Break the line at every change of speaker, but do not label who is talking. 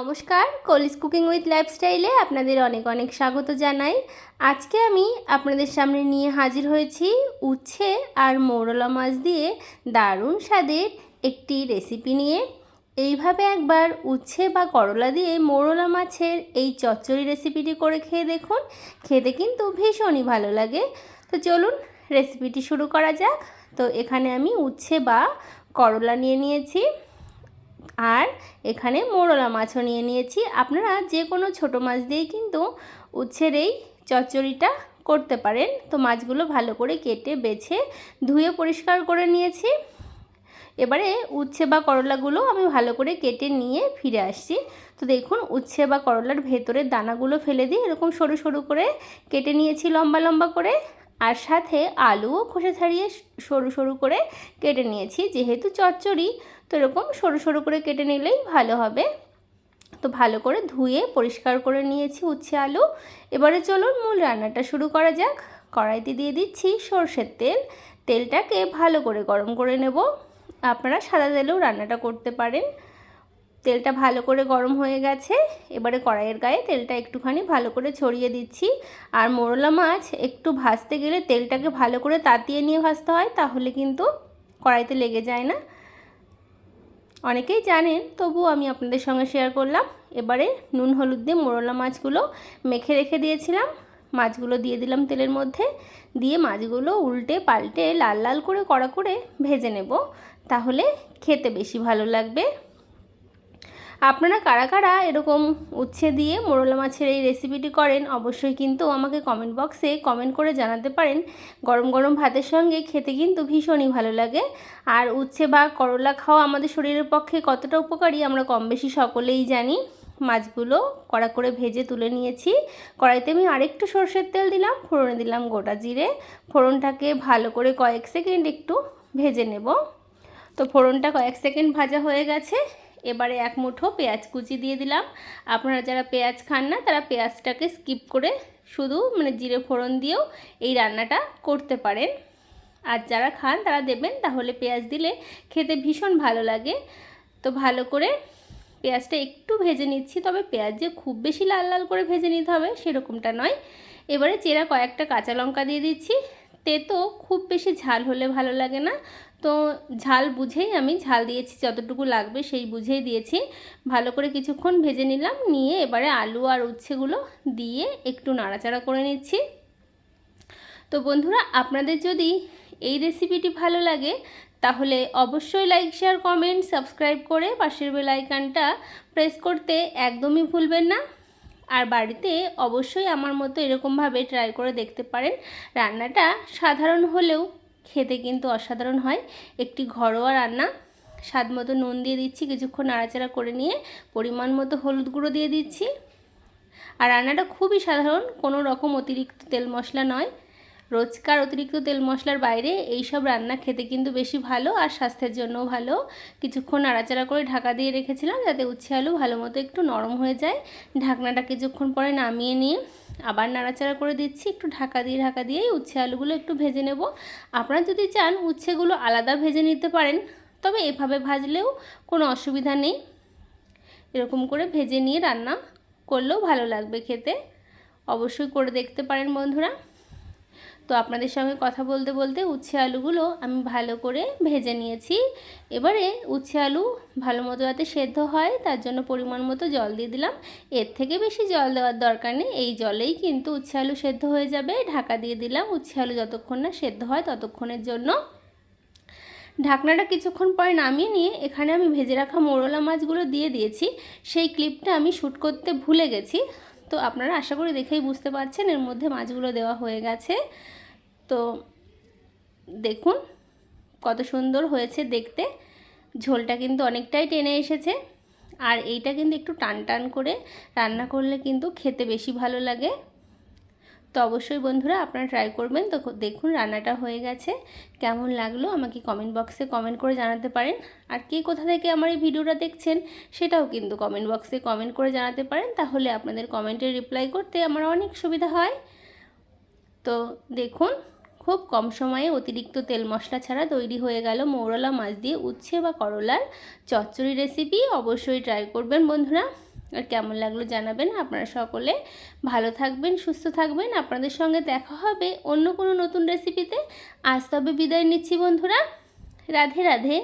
নমস্কার কলিজ cooking with লাইফস্টাইলে আপনাদের অনেক অনেক স্বাগত জানাই। আজকে আমি আপনাদের সামনে নিয়ে হাজির হয়েছি উচ্ছে আর মৌরলা মাছ দিয়ে দারুণ স্বাদের একটি রেসিপি নিয়ে। এইভাবে একবার উচ্ছে বা করলা দিয়ে মৌরলা মাছের এই চচ্চড়ি রেসিপিটি করে খেয়ে দেখুন। খেতে কিন্তু ভীষণই ভালো লাগে। তো চলুন রেসিপিটি শুরু করা যাক। তো এখানে আমি উচ্ছে বা করলা নিয়ে নিয়েছি। আর এখানে মোরলা মাছও নিয়ে নিয়েছি। আপনারা যে কোনো ছোটো মাছ দিয়েই কিন্তু উচ্ছের এই চচ্চড়িটা করতে পারেন। তো মাছগুলো ভালো করে কেটে, বেছে, ধুয়ে পরিষ্কার করে নিয়েছি। এবারে উচ্ছে বা করলাগুলো আমি ভালো করে কেটে নিয়ে ফিরে আসছি। তো দেখুন, উচ্ছে বা করলার ভেতরের দানাগুলো ফেলে দিয়ে এরকম সরু সরু করে কেটে নিয়েছি লম্বা লম্বা করে। আর সাথে আলুও খোসা ছাড়িয়ে সরু সরু করে কেটে নিয়েছি। যেহেতু চচ্চড়ি, তো এরকম সরু সরু করে কেটে নিলেই ভালো হবে। তো ভালো করে ধুয়ে পরিষ্কার করে নিয়েছি উচ্ছে আলু। এবারে চলুন মূল রান্নাটা শুরু করা যাক। কড়াইতে দিয়ে দিচ্ছি সর্ষের তেল। তেলটাকে ভালো করে গরম করে নেব। আপনারা সাদা তেলেও রান্নাটা করতে পারেন। তেলটা ভালো করে গরম হয়ে গেছে। এবারে কড়াইয়ের গায়ে তেলটা একটুখানি ভালো করে ছড়িয়ে দিচ্ছি। আর মোরলা মাছ একটু ভাজতে গেলে তেলটাকে ভালো করে তাতিয়ে নিয়ে ভাজতে হয়, তাহলে কিন্তু কড়াইতে লেগে যায় না। অনেকেই জানেন, তবুও আমি আপনাদের সঙ্গে শেয়ার করলাম। এবারে নুন, হলুদ দিয়ে মোরলা মাছগুলো মেখে রেখে দিয়েছিলাম। মাছগুলো দিয়ে দিলাম তেলের মধ্যে। দিয়ে মাছগুলো উল্টে পাল্টে লাল লাল করে কড়া করে ভেজে নেব। তাহলে খেতে বেশি ভালো লাগবে। আপনারা কারা কারা এরকম উচ্ছে দিয়ে মোরলা মাছের এই রেসিপিটি করেন, অবশ্যই কিন্তু আমাকে কমেন্ট বক্সে কমেন্ট করে জানাতে পারেন। গরম গরম ভাতের সঙ্গে খেতে কিন্তু ভীষণই ভালো লাগে। আর উচ্ছে বা করলা খাওয়া আমাদের শরীরের পক্ষে কতটা উপকারী আমরা কম বেশি সকলেই জানি। মাছগুলো কড়া করে ভেজে তুলে নিয়েছি। কড়াইতে আমি আরেকটু সর্ষের তেল দিলাম, ফোড়নে দিলাম গোটা জিরে। ফোড়নটাকে ভালো করে কয়েক সেকেন্ড একটু ভেজে নেব। তো ফোড়নটা কয়েক সেকেন্ড ভাজা হয়ে গেছে। এবারে এক মুঠো পেঁয়াজ কুচি দিয়ে দিলাম। আপনারা যারা পেঁয়াজ খান না, তারা পেঁয়াজটাকে স্কিপ করে শুধু মানে জিরে ফোড়ন দিয়েও এই রান্নাটা করতে পারেন। আর যারা খান, তারা দেবেন, তাহলে পেঁয়াজ দিলে খেতে ভীষণ ভালো লাগে। তো ভালো করে পেঁয়াজটা একটু ভেজে নিচ্ছি, তবে পেঁয়াজ যে খুব বেশি লাল লাল করে ভেজে নিতে হবে সেরকমটা নয়। এবারে চেরা কয়েকটা কাঁচা লঙ্কা দিয়ে দিচ্ছি। তেতো খুব বেশি ঝাল হলে ভালো লাগে না। তো ঝাল বুঝেই আমি ঝাল দিয়েছি, যতটুকু লাগবে সেই বুঝেই দিয়েছি। ভালো করে কিছুক্ষণ ভেজে নিলাম, নিয়ে এবারে আলু আর উচ্ছেগুলো দিয়ে একটু নাড়াচাড়া করে নিচ্ছি। তো বন্ধুরা, আপনাদের যদি এই রেসিপিটি ভালো লাগে, তাহলে অবশ্যই লাইক, শেয়ার, কমেন্ট, সাবস্ক্রাইব করে পাশের বেল আইকনটা প্রেস করতে একদমই ভুলবেন না। আর বাড়িতে অবশ্যই আমার মতো এরকমভাবে ট্রাই করে দেখতে পারেন। রান্নাটা সাধারণ হলেও খেতে কিন্তু অসাধারণ হয়। একটি ঘরোয়া রান্না। স্বাদ মতো নুন দিয়ে দিচ্ছি, কিছুক্ষণ নাড়াচাড়া করে নিয়ে পরিমাণ মতো হলুদ গুঁড়ো দিয়ে দিচ্ছি। আর রান্নাটা খুবই সাধারণ, কোনো রকম অতিরিক্ত তেল মশলা নয়। রোজকার অতিরিক্ত তেল মশলার বাইরে এই সব রান্না খেতে কিন্তু বেশি ভালো আর স্বাস্থ্যের জন্যও ভালো। কিছুক্ষণ নাড়াচাড়া করে ঢাকা দিয়ে রেখেছিলাম যাতে উচ্ছে আলু ভালো মতো একটু নরম হয়ে যায়। ঢাকনাটা কিছুক্ষণ পরে নামিয়ে নিয়ে আবার নাড়াচাড়া করে দিচ্ছি। একটু ঢাকা দিয়ে, ঢাকা দিয়েই উচ্ছে আলুগুলো একটু ভেজে নেব। আপনারা যদি চান উচ্ছেগুলো আলাদা ভেজে নিতে পারেন, তবে এভাবে ভাজলেও কোনো অসুবিধা নেই। এরকম করে ভেজে নিয়ে রান্না করলেও ভালো লাগবে খেতে। অবশ্যই করে দেখতে পারেন বন্ধুরা। তো আপনাদের সঙ্গে কথা বলতে বলতে উচ্ছে আলুগুলো আমি ভালো করে ভেজে নিয়েছি। এবারে উচ্ছে আলু ভালো মতো যাতে সেদ্ধ হয়, তার জন্য পরিমাণ মতো জল দিয়ে দিলাম। এর থেকে বেশি জল দেওয়ার দরকার নেই, এই জলেই কিন্তু উচ্ছে আলু সেদ্ধ হয়ে যাবে। ঢাকা দিয়ে দিলাম উচ্ছে আলু যতক্ষণ না সেদ্ধ হয় ততক্ষণের জন্য। ঢাকনাটা কিছুক্ষণ পরে নামিয়ে নিয়ে এখানে আমি ভেজে রাখা মোরলা মাছগুলো দিয়ে দিয়েছি। সেই ক্লিপটা আমি শ্যুট করতে ভুলে গেছি। তো আপনারা আশা করি দেখেই বুঝতে পারছেন, এর মধ্যে মাছগুলো দেওয়া হয়ে গেছে। তো দেখুন কত সুন্দর হয়েছে দেখতে। ঝোলটা কিন্তু অনেকটাই টেনে এসেছে। আর এইটা কিন্তু একটু টান টান করে রান্না করলে কিন্তু খেতে বেশি ভালো লাগে। তো অবশ্যই বন্ধুরা আপনারা ট্রাই করবেন। তো দেখুন রান্নাটা হয়ে গেছে। কেমন লাগল আমাকে কমেন্ট বক্সে কমেন্ট করে জানাতে পারেন। আর কে কোথা থেকে আমার এই ভিডিওটা দেখছেন সেটাও কিন্তু কমেন্ট বক্সে কমেন্ট করে জানাতে পারেন। তাহলে আপনাদের কমেন্টের রিপ্লাই করতে আমার অনেক সুবিধা হয়। তো দেখুন খুব কম সময়ে অতিরিক্ত তেল মশলা ছাড়া তৈরি হয়ে গেল মৌরলা মাছ দিয়ে উচ্ছে বা করলার চচ্চড়ি রেসিপি অবশ্যই ট্রাই করবেন বন্ধুরা। আর কেমন লাগল জানাবেন। আপনারা সকলে ভালো থাকবেন, সুস্থ থাকবেন। আপনাদের সঙ্গে দেখা হবে অন্য কোনো নতুন রেসিপিতে আজ তবে বিদায় নিচ্ছি বন্ধুরা। রাধে রাধে।